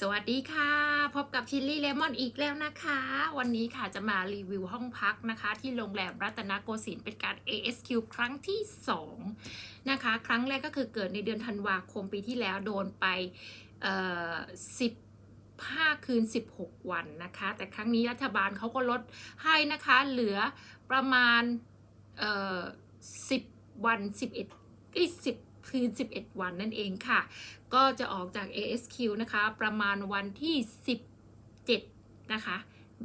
สวัสดีค่ะ พบกับชิลลี่เลมอนอีกแล้วนะคะ วันนี้ค่ะจะมารีวิวห้องพักนะคะ ที่โรงแรมรัตนโกสินทร์เป็นการ ASQ ครั้งที่ 2 นะคะ ครั้งแรกก็คือเกิดในเดือนธันวาคมปีที่แล้วโดนไปเอ่อ15คืน 16 วันนะคะ แต่ครั้งนี้รัฐบาลเขาก็ลดให้นะคะ เหลือประมาณเอ่อ10วัน11เอ้ย10 คืน 11 วันนั่นเองค่ะ ก็จะออกจาก ASQ นะคะ ประมาณวันที่ 17 นะคะ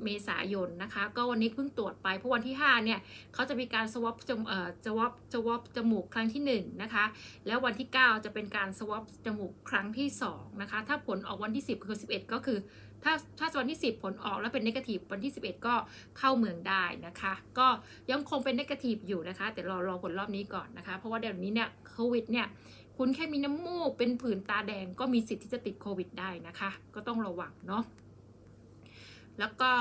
เมษายนนะคะ ก็วันนี้เพิ่งตรวจไป เพราะวันที่ 5 เนี่ยเขาจะมีการสวอปจมเอ่อสวอปสวอปจมูกครั้งที่ 1 นะคะ แล้ววันที่ 9 จะเป็นการสวอปจมูกครั้งที่ 2 นะคะ ถ้าผลออกวันที่ 10 คือ 11 ก็คือ ถ้าถ้าวันที่ 10 ผลออกแล้วเป็นนกาทีฟวันที่ 11 ก็เข้าเมืองได้นะคะ ก็ยังคงเป็นนกาทีฟอยู่นะคะ แต่รอรอผลรอบนี้ก่อนนะคะ เพราะว่าเดี๋ยวนี้เนี่ยโควิดเนี่ยคุณแค่มีน้ำมูกเป็นผื่นตาแดงก็มีสิทธิ์ที่จะติดโควิดได้นะคะ ก็ต้องระวังเนาะแล้วก็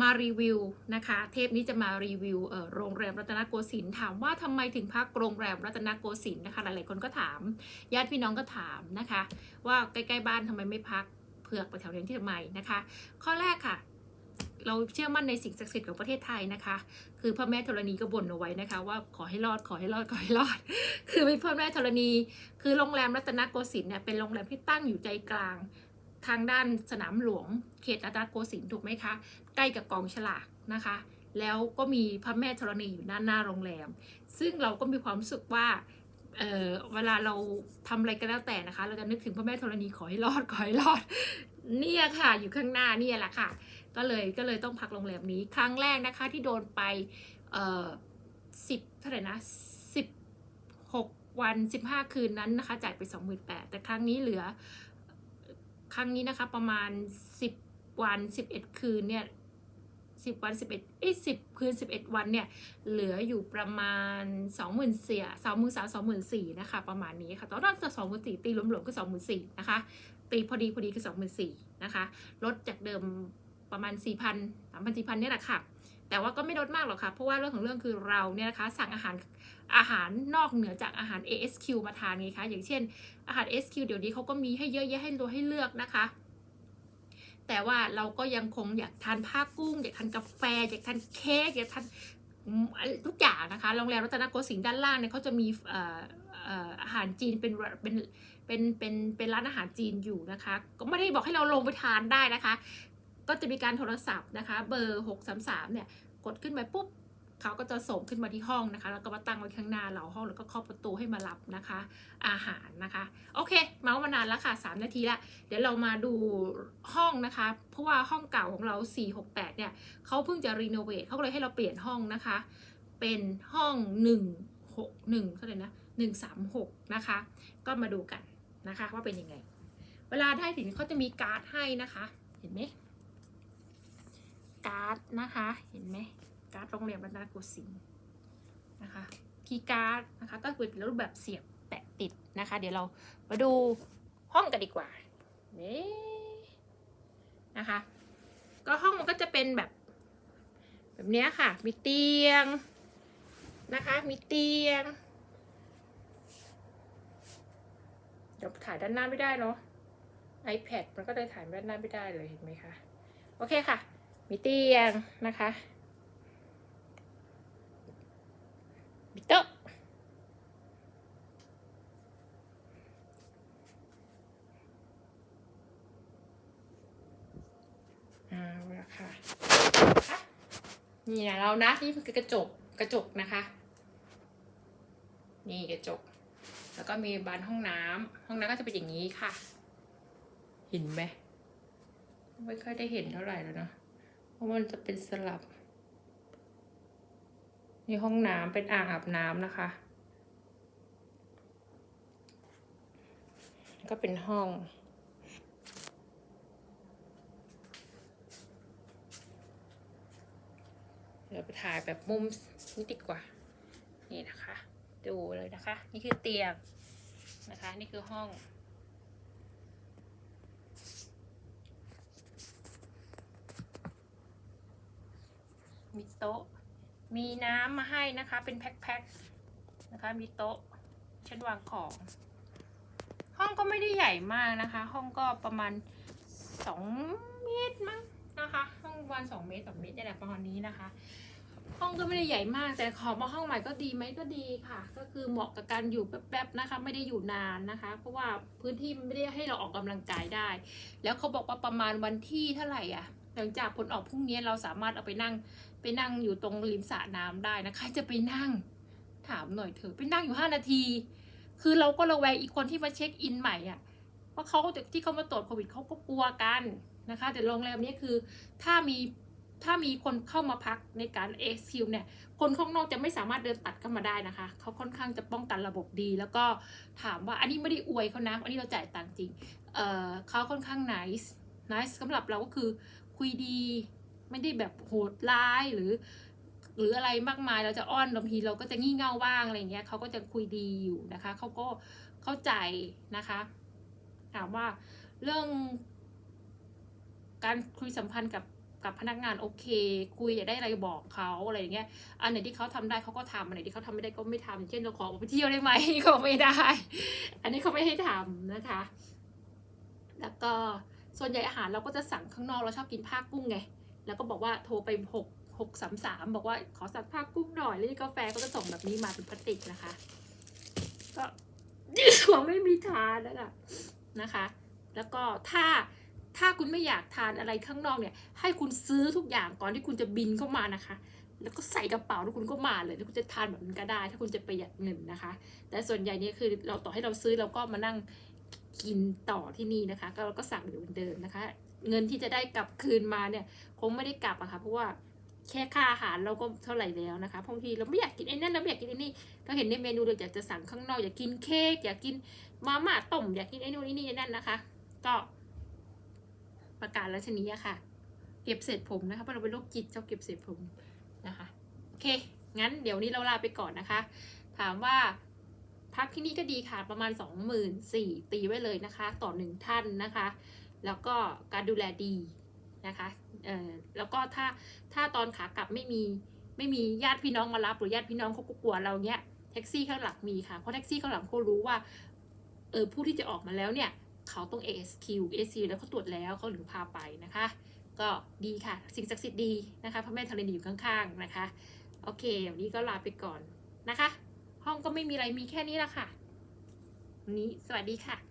มารีวิวนะคะ เทปนี้จะมารีวิวโรงแรมรัตนโกสินทร์ถามว่าทำไมถึงพักโรงแรมรัตนโกสินทร์นะคะ หลายๆคนก็ถาม ญาติพี่น้องก็ถามนะคะ ว่าใกล้ๆบ้านทำไมไม่พัก ผือกไปแถวเนี้ที่ทำไมนะคะ ข้อแรกค่ะ เราเชื่อมั่นในสิ่งศักดิ์สิทธิ์ของประเทศไทยนะคะ คือพระแม่ธรณีก็บ่นเอาไว้นะคะ ว่าขอให้รอดขอให้รอดขอให้รอด คือมีพระแม่ธรณี คือโรงแรมรัตนโกสินทร์เนี่ยเป็นโรงแรมที่ตั้งอยู่ใจกลางทางด้านสนามหลวงเขตรัตนโกสินทร์ถูกไหมคะ ใกล้กับกองฉลากนะคะ แล้วก็มีพระแม่ธรณีอยู่ด้านหน้าโรงแรม ซึ่งเราก็มีความรู้สึกว่า เออเวลาเราทำอะไรก็แล้วแต่นะคะ เราจะนึกถึงพระแม่ธรณีขอให้รอดขอให้รอด เนี่ยค่ะ อยู่ข้างหน้าเนี่ยแหละค่ะ ก็เลยก็เลยต้องพักโรงแรมนี้ ครั้งแรกนะคะที่โดนไปเอ่อสิบเท่าไหร่นะสิบหกวันสิบห้าคืนนั้นนะคะ จ่ายไปสองหมื่นแปดแต่ครั้งนี้เหลือ ครั้งนี้นะคะประมาณสิบวันสิบเอ็ดคืนเนี่ย สิบวันสิบเอ็ดเอ้สิบคืนสิบเอ็ดวันเนี่ย เหลืออยู่ประมาณสองหมื่นเสียสองหมื่นสามสองหมื่นสี่นะคะ ประมาณนี้ค่ะ ตอนแรกจะสองหมื่นสี่ตีรวมๆก็สองหมื่นสี่นะคะ ตีพอดีพอดีคือสองหมื่นสี่นะคะ ลดจากเดิมประมาณสี่พันสามพันสี่พันเนี่ยแหละค่ะ แต่ว่าก็ไม่ลดมากหรอกค่ะ เพราะว่าเรื่องของเรื่องคือเราเนี่ยนะคะ สั่งอาหารอาหารนอกเหนือจากอาหาร ASQ มาทานไงคะ อย่างเช่น อาหาร SQ เดี๋ยวนี้เขาก็มีให้เยอะแยะให้ตัวให้เลือกนะคะ แต่ว่าเราก็ยังคงอยากทานผ้ากุ้ง อยากทานกาแฟ อยากทานเค้กอยากทานทุกอย่างนะคะโรงแรมรัตนโกสินทร์ด้านล่างเนี่ยเขาจะมีเอ่อเอ่ออาหารจีนเป็นเป็นเป็นเป็นเป็นร้านอาหารจีนอยู่นะคะ ก็ไม่ได้บอกให้เราลงไปทานได้นะคะ ก็จะมีการโทรศัพท์นะคะ เบอร์ 633เนี่ยกดขึ้นไปปุ๊บ เขาก็จะส่งขึ้นมาที่ห้องนะคะ แล้วก็มาตั้งไว้ข้างหน้าเราห้องแล้วก็เคาะประตูให้มารับนะคะ อาหารนะคะ โอเค เมาส์มานานแล้วค่ะ 3 นาทีละ เดี๋ยวเรามาดูห้องนะคะ เพราะว่าห้องเก่าของเรา 468 เนี่ยเขาเพิ่งจะรีโนเวทเขาเลยให้เราเปลี่ยนห้องนะคะ เป็นห้อง 161เท่าไหร่นะ136 นะคะ ก็มาดูกันนะคะว่าเป็นยังไง เวลาได้ถึงเขาจะมีการ์ดให้นะคะ เห็นไหมการ์ดนะคะ เห็นไหม การ์ดโรงแรมรัตนโกสินทร์นะคะคีย์การ์ดนะคะก็คือเป็นรูปแบบเสียบแปะติดนะคะ เดี๋ยวเรามาดูห้องกันดีกว่านี่นะคะ ก็ห้องมันก็จะเป็นแบบ แบบนี้ค่ะ มีเตียงนะคะ มีเตียงเดี๋ยวถ่ายด้านหน้าไม่ได้เนาะ iPad มันก็เลยถ่ายด้านหน้าไม่ได้เลยเห็นไหมคะ โอเคค่ะ มีเตียงนะคะ มีโต๊ะเอาละค่ะอะ นี่นะเรานะนี่คือกระจกกระจกนะคะ นี่กระจก แล้วก็มีบานห้องน้ำห้องน้ำก็จะเป็นอย่างนี้ค่ะ เห็นไหมไม่ค่อยได้เห็นเท่าไหร่แล้วเนอะเพราะมันจะเป็นสลับนี่ห้องน้ำเป็นอ่างอาบน้ำนะคะ ก็เป็นห้อง เดี๋ยวไปถ่ายแบบมุมนี้ดีกว่า นี่นะคะ ดูเลยนะคะ นี่คือเตียงนะคะ นี่คือห้อง มีโต๊ะ มีน้ำมาให้นะคะ เป็นแพ็คๆนะคะ มีโต๊ะชั้นวางของ ห้องก็ไม่ได้ใหญ่มากนะคะ ห้องก็ประมาณสองเมตรมั้ง นะคะ ห้องวันสองเมตรสองเมตรนี่แหละประมาณนี้นะคะ ห้องก็ไม่ได้ใหญ่มาก แต่ขอมาห้องใหม่ก็ดีไหมก็ดีค่ะ ก็คือเหมาะกับการอยู่แป๊บๆนะคะ ไม่ได้อยู่นานนะคะ เพราะว่าพื้นที่ไม่ได้ให้เราออกกำลังกายได้ แล้วเขาบอกว่าประมาณวันที่เท่าไหร่อะหลังจากผลออกพรุ่งนี้เราสามารถเอาไปนั่งไปนั่งอยู่ตรงริมสระน้ำได้นะคะจะไปนั่ง ถามหน่อยเถอะไปนั่งอยู่ห้านาที คือเราก็ระแวงอีกคนที่มาเช็คอินใหม่อะว่าเขาที่เขามาตรวจโควิดเขาก็กลัวกัน นะคะ แต่โรงแรมนี้คือถ้ามีถ้ามีคนเข้ามาพักในการ XQ เนี่ย คนข้างนอกจะไม่สามารถเดินตัดเข้ามาได้นะคะ เขาค่อนข้างจะป้องกันระบบดี แล้วก็ถามว่าอันนี้ไม่ได้อวยเขานะ อันนี้เราจ่ายตังค์จริง เอ่อเขาค่อนข้าง nice nice สำหรับเราก็คือคุยดี ไม่ได้แบบโหดร้ายหรือ หรืออะไรมากมาย เราจะอ้อนบางทีเราก็จะงี่เง่าบ้างอะไรเงี้ยเขาก็จะคุยดีอยู่นะคะ เขาก็เข้าใจนะคะ ถามว่าเรื่อง การคุยสัมพันธ์กับกับพนักงานโอเค คุยอยากได้อะไรบอกเขาอะไรอย่างเงี้ยอันไหนที่เขาทำได้เขาก็ทำอันไหนที่เขาทำไม่ได้ก็ไม่ทำอย่าเช่นเราขอไปเที่ยวได้ไหมก็ไม่ได้ อันนี้เขาไม่ให้ทำนะคะ แล้วก็ส่วนใหญ่อาหารเราก็จะสั่งข้างนอกเราชอบกินผ้ากุ้งไงแล้วก็บอกว่าโทรไปหกหกสามสามบอกว่าขอสั่งผ้ากุ้งหน่อยแล้วนี่กาแฟก็จะส่งแบบนี้มาเป็นพลาสติกนะคะ ก็ของไม่มีทานนะคะนะคะ แล้วก็ถ้า ถ้าคุณไม่อยากทานอะไรข้างนอกเนี่ย ให้คุณซื้อทุกอย่างก่อนที่คุณจะบินเข้ามานะคะ แล้วก็ใส่กระเป๋าแล้วคุณก็มาเลยแล้วคุณจะทานแบบนั้นก็ได้ ถ้าคุณจะประหยัดเงินนะคะ แต่ส่วนใหญ่เนี่ยคือเราต่อให้เราซื้อเราก็มานั่งกินต่อที่นี่นะคะ ก็เราก็สั่งอยู่เหมือนเดิมนะคะ เงินที่จะได้กลับคืนมาเนี่ย คงไม่ได้กลับอะค่ะเพราะว่าแค่ค่าอาหารเราก็เท่าไหร่แล้วนะคะบางทีเราไม่อยากกินไอ้นั่นเราไม่อยากกินไอ้นี่เราเห็นในเมนูเราอยากจะสั่งข้างนอกอยากกินเค้กอยากกินมาม่าต้มอยากกินไอ้นู่นไอ้นี่ไอ้นั่นนะคะ ก็ ประกาศราชนีอะค่ะ เก็บเศษผมนะคะเพราะเราเป็นโรคจิตชอบเก็บเศษผมนะคะโอเค งั้นเดี๋ยวนี้เราลาไปก่อนนะคะ ถามว่าพักที่นี่ก็ดีค่ะประมาณ 2 4 0 0 0ตีไว้เลยนะคะ ต่อหนึ่งท่านนะคะ แล้วก็การดูแลดีนะคะเอ่อแล้วก็ถ้าถ้าตอนขากลับไม่มีไม่มีญาติพี่น้องมารับหรือญาติพี่น้องเขาก็กลัวเราเนี้ยแท็กซี่ข้างหลังมีค่ะเพราะแท็กซี่ข้างหลังเขารู้ว่าเออผู้ที่จะออกมาแล้วเนี่ย เขาต้อง ASQ ASQ แล้วเขาตรวจแล้วเขาถึงพาไปนะคะ ก็ดีค่ะ สิ่งศักดิ์สิทธิ์ดีนะคะพระแม่ธรณีอยู่ข้างๆนะคะโอเควันนี้ก็ลาไปก่อนนะคะ ห้องก็ไม่มีอะไรมีแค่นี้ละค่ะวันนี้สวัสดีค่ะ